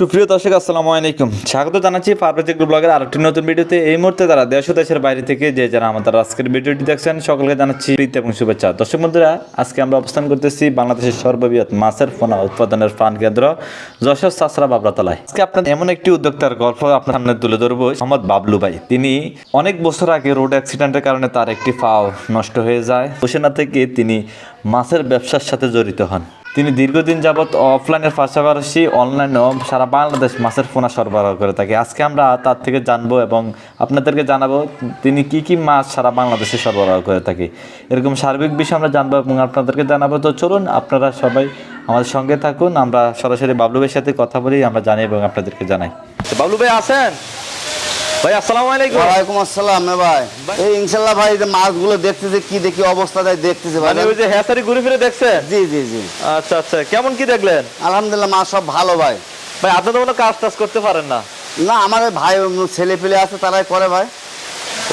সুপ্রিয় দর্শক, আসসালামু আলাইকুম। স্বাগত জানাচ্ছি পারফেক্ট ব্লগের আরেকটি নতুন ভিডিওতে। এই মুহূর্তে তারা দেশ দেশের বাইরে থেকে যে যারা আমাদের আজকের ভিডিওটি দেখছেন, সকলকে জানাচ্ছি প্রীতি এবং শুভেচ্ছা। দর্শক বন্ধুরা, আজকে আমরা অবস্থান করতেছি বাংলাদেশের সর্ববৃহৎ মাছের ফোনা উৎপাদনের প্রাণ কেন্দ্র যশোর চাষরা বাবরাতলায়। আজকে আপনার এমন একটি উদ্যোক্তার গল্প আপনার সামনে তুলে ধরবো, মোহাম্মদ বাবলু ভাই। তিনি অনেক বছর আগে রোড অ্যাক্সিডেন্টের কারণে তার একটি পাও নষ্ট হয়ে যায়। বসেনা থেকে তিনি মাছের ব্যবসার সাথে জড়িত হন। তিনি দীর্ঘদিন যাবৎ অফলাইনের পাশাপাশি অনলাইনেও সারা বাংলাদেশ মাছের পোনা সরবরাহ করে থাকে। আজকে আমরা তার থেকে জানব এবং আপনাদেরকে জানাব তিনি কি কি মাছ সারা বাংলাদেশে সরবরাহ করে থাকে। এরকম সার্বিক বিষয় আমরা জানব এবং আপনাদেরকে জানাব। তো চলুন, আপনারা সবাই আমাদের সঙ্গে থাকুন। আমরা সরাসরি বাবলু ভাইয়ের সাথে কথা বলি, আমরা জানি এবং আপনাদেরকে জানাই। বাবলু ভাই আছেন? ভাই আসসালামু আলাইকুম। ওয়ালাইকুম আসসালাম ভাই। এই ইনশাল্লাহ ভাই যে মাছগুলো দেখতেছি কি দেখি অবস্থা দেয় দেখতেছি ভাই। মানে ওই যে হ্যাসারি ঘুরে ফিরে দেখছেন জি জি জি। আচ্ছা আচ্ছা কেমন কি দেখলেন? আলহামদুলিল্লাহ মাছ সব ভালো ভাই। ভাই আপনি তো কোনো কাজ টাজ করতে পারেন না। না আমার ভাই ছেলে পেলে আছে তারাই করে ভাই।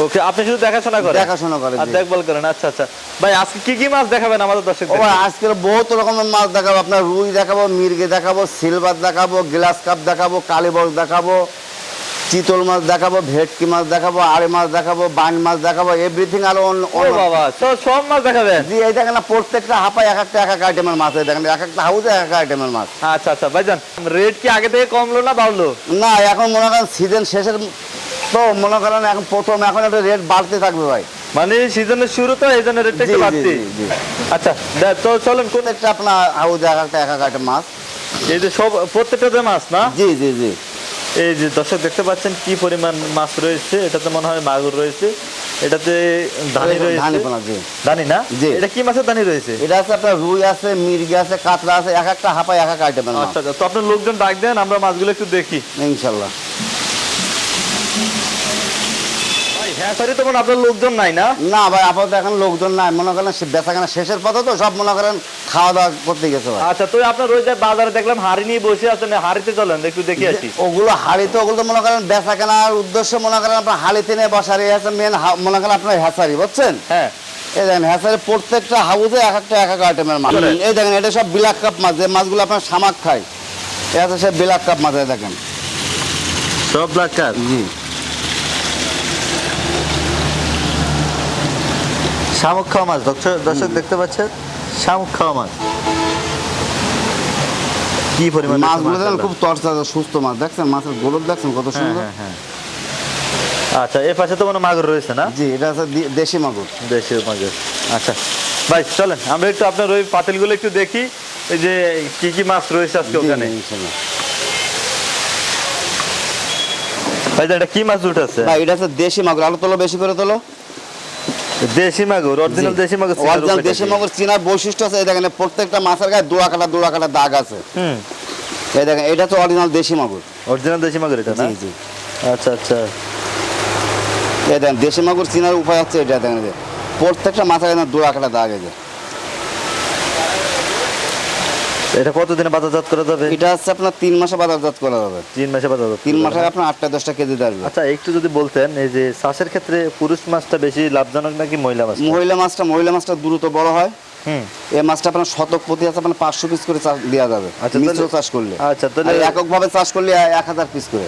ওকে আপনি শুধু দেখাশোনা করেন? দেখাশোনা করে আর দেখভাল করেন আচ্ছা আচ্ছা। ভাই আজকে কি কি মাছ দেখাবেন আমাদের দর্শক ভাই আজকের বহুত রকমের মাছ দেখাবো আপনার রুই দেখাবো মির্গে দেখাবো সিলভার দেখাবো গ্লাস কাপ দেখাবো কালীবস দেখাবো। চিতল মাছ দেখাবো ভেটকি মাছ দেখাবো আড়ে মাছ দেখাবো বান মাছ দেখাবো এভরিথিং আর বাবা সব মাছ দেখাবেন জি এই দেখেন না প্রত্যেকটা হাপায় এক একটা এক এক আইটেমের মাছ এই দেখেন এক একটা হাউসে এক এক আইটেমের মাছ। আচ্ছা আচ্ছা ভাইজান রেট কি আগে থেকে কমলো না বাড়লো? না এখন মনে করেন সিজন শেষের তো মনে করেন এখন প্রথম এখন একটা রেট বাড়তে থাকবে ভাই। মানে সিজনের শুরু তো এই জন্য রেটটা একটু জি, বাড়তি। আচ্ছা তো চলেন কোন প্রত্যেকটা আপনার হাউস এক একটা এক এক আইটেম মাছ। এই যে সব প্রত্যেকটাতে মাছ না? জি জি জি। এই যে দর্শক দেখতে পাচ্ছেন কি পরিমাণ মাছ রয়েছে এটাতে মনে হয় মাগুর রয়েছে এটাতে ধানি রয়েছে ধানি না। এটা কি মাছের ধানি রয়েছে? এটা আছে আপনার রুই আছে মির্গি আছে কাতলা আছে এক একটা হাপায় এক এক আইটেম আচ্ছা আচ্ছা তো আপনার লোকজন ডাক দেন আমরা মাছগুলো একটু দেখি। ইনশাল্লাহ। হ্যাঁ তখন আপনার লোকজন নাই না? না ভাই আপাতত এখন লোকজন নাই। মনে করেন বেচাকেনা শেষের পথে তো সব মনে করেন খাওয়া দাওয়া করতে গেছে ভাই। আচ্ছা তো আপনার ওই যে বাজারে দেখলাম হাড়ি নিয়ে বসে আছেন হাড়িতে চলেন একটু দেখে আসি। ওগুলো তো মনে করেন বেচা কেনার উদ্দেশ্য মনে করেন আপনার হাড়িতে নিয়ে বসার এই আছে মেন মনে করেন আপনার হ্যাসারি বুঝছেন? হ্যাঁ। এই দেখেন হ্যাসারি প্রত্যেকটা হাউসে এক একটা এক এক আইটেমের মাছ। এই দেখেন এটা সব বিলাক কাপ মাছ যে মাছগুলো আপনার শামাক খায়। এটা হচ্ছে সে বিলাক কাপ মাছ দেখেন। সব কাপ? জি। শামুক খাওয়া মাছ দর্শক দর্শক দেখতে পাচ্ছেন? শামুক খাওয়া মাছ। কি পরিমাণ মাছগুলো দেখেন খুব তরতাজা সুস্থ মাছ। দেখছেন? মাছের গোলক দেখছেন? কত হ্যাঁ সুন্দর। হ্যাঁ হ্যাঁ। আচ্ছা এর পাশে তো মানে মাগুর রয়েছে না? জি এটা দি- দেশি মাগুর। দেশি মাগুর। আচ্ছা। ভাই চলেন আমরা একটু আপনার ওই পাতিলগুলো একটু দেখি এই যে কি কি মাছ রয়েছে আজকে ওখানে? ভাই এটা কি মাছ উঠেছে? ভাই এটা হচ্ছে দেশি মাগুর। আলু তোলো বেশি করে তোলো। দেশি মাগুর অরিজিনাল দেশি মাগুর অরিজিনাল দেশি মাগুর চিনার বৈশিষ্ট্য আছে দেখেন প্রত্যেকটা মাছের গায়ে দোড়া কাটা দোড়া কাটা দাগ আছে। হুম। এই দেখেন এটা তো অরিজিনাল দেশি মাগুর অরিজিনাল দেশি মাগুর এটা না? জি জি। আচ্ছা আচ্ছা। এই দেখেন দেশি মাগুর চিনার উপায় হচ্ছে এটা দেখেন প্রত্যেকটা মাছের গায়ে দোড়া কাটা দাগ আছে। এটা কতদিনে বাজারজাত করা যাবে? এটা হচ্ছে আপনার তিন মাসে বাজারজাত করা যাবে। তিন মাসে বাজারজাত তিন মাসে আপনার আটটা দশটা কেজিতে আসবে আচ্ছা একটু যদি বলতেন এই যে চাষের ক্ষেত্রে পুরুষ মাছটা বেশি লাভজনক নাকি মহিলা মাছ মহিলা মাছটা মহিলা মাছটা দ্রুত বড় হয়। হুম। এই মাছটা আপনার শতক প্রতি আছে আপনার পাঁচশো পিস করে চাষ দেওয়া যাবে। আচ্ছা, মিশ্র চাষ করলে। আচ্ছা, তাহলে- এককভাবে চাষ করলে এক হাজার পিস করে।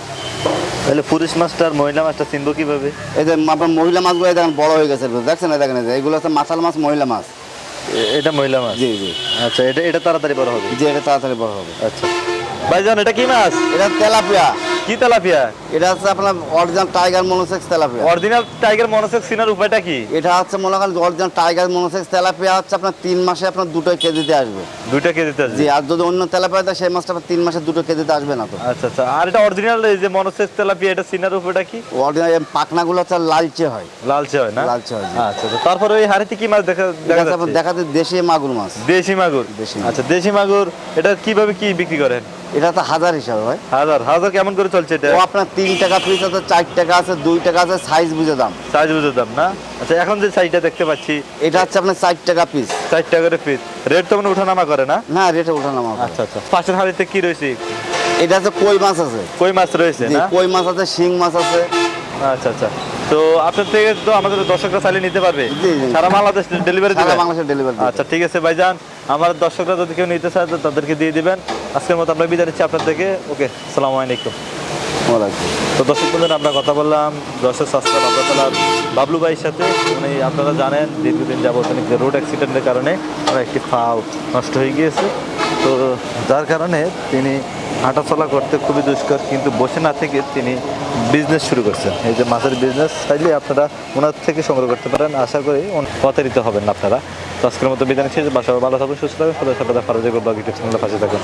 তাহলে পুরুষ মাছটা আর মহিলা মাছটা চিনবো কীভাবে? এই যে আপনার মহিলা মাছগুলো দেখেন বড় হয়ে গেছে। দেখছেন দেখেন এগুলো হচ্ছে মাথাল মাছ মহিলা মাছ। এটা মহিলা মাছ? জি জি। আচ্ছা এটা এটা তাড়াতাড়ি বড় হবে। যে এটা তাড়াতাড়ি বড় হবে। আচ্ছা। ভাইজান এটা কি মাছ? এটা তেলাপিয়া। কি তেলাপিয়া? এটা হচ্ছে আপনার original tiger monosex tilapia. Original tiger monosex চিনার উপায়টা কি? এটা হচ্ছে মনে করেন অরিজিনাল টাইগার মনোসেক্স তেলাপিয়া হচ্ছে আপনার তিন মাসে আপনার দুটো কেজিতে আসবে। দুইটা কেজিতে জি আর যদি অন্য তেলাপিয়া দেয় সেই মাছটা আপনার তিন মাসে দুটো কেজিতে আসবে না তো। আচ্ছা আচ্ছা। আর এটা অরিজিনাল এই যে মনোসেক্স তেলাপিয়া এটা চিনার উপায়টা কি? অরিজিনাল পাখনাগুলো হচ্ছে লালচে হয়। লালচে হয় না? লালচে হয়, আচ্ছা আচ্ছা। তারপরে ওই হাড়িতে কি মাছ দেখা দেখা যাচ্ছে? দেখাতে দেশি মাগুর মাছ। দেশি মাগুর? দেশি মাগুর। আচ্ছা দেশি মাগুর এটা কীভাবে কি বিক্রি করেন? এটা তো হাজার হিসাবে হয় হাজার। হাজার কেমন করে চলছে এটা? ও আপনার তিন টাকা পিস আছে চার টাকা আছে দুই টাকা আছে সাইজ বুঝে দাম। সাইজ বুঝে দাম না? আচ্ছা এখন যে সাইজটা দেখতে পাচ্ছি এটা হচ্ছে আপনার চার টাকা পিস চার টাকা করে পিস রেট তো মানে উঠানামা করে না? না রেটে ওঠানামা। আচ্ছা আচ্ছা। পাশের হাড়িতে কি রয়েছে? এটা হচ্ছে কই মাছ আছে। কই মাছ রয়েছে না? কই মাছ আছে শিং মাছ আছে। আচ্ছা আচ্ছা। তো আপনার থেকে তো আমাদের দর্শকরা চালিয়ে নিতে পারবে। সারা বাংলাদেশ ডেলিভারি সারা বাংলাদেশে ডেলিভারি আচ্ছা ঠিক আছে ভাইজান। আমার দর্শকরা যদি কেউ নিতে চায় তো তাদেরকে দিয়ে দিবেন। আজকের মতো আমরা বিদায় নিচ্ছি আপনার থেকে। ওকে সালাম আলাইকুম। তো দর্শক বন্ধুরা আমরা কথা বললাম দর্শক স্বাস্থ্য আল্লাহ বাবলু ভাইয়ের সাথে। উনি আপনারা জানেন দীর্ঘদিন যাবত উনি রোড অ্যাক্সিডেন্টের কারণে ওনার একটি ফাও নষ্ট হয়ে গিয়েছে। তো যার কারণে তিনি হাঁটাচলা করতে খুবই দুষ্কর, কিন্তু বসে না থেকে তিনি বিজনেস শুরু করছেন। এই যে মাছের বিজনেস চাইলে আপনারা ওনার থেকে সংগ্রহ করতে পারেন। আশা করি প্রতারিত হবেন আপনারা। তো আজকের মতো বিদায় নিচ্ছি। বাসা ভালো থাকুন, সুস্থ থাকুন। সদা সর্বদা ফারুজের বাকি টিপস থাকুন।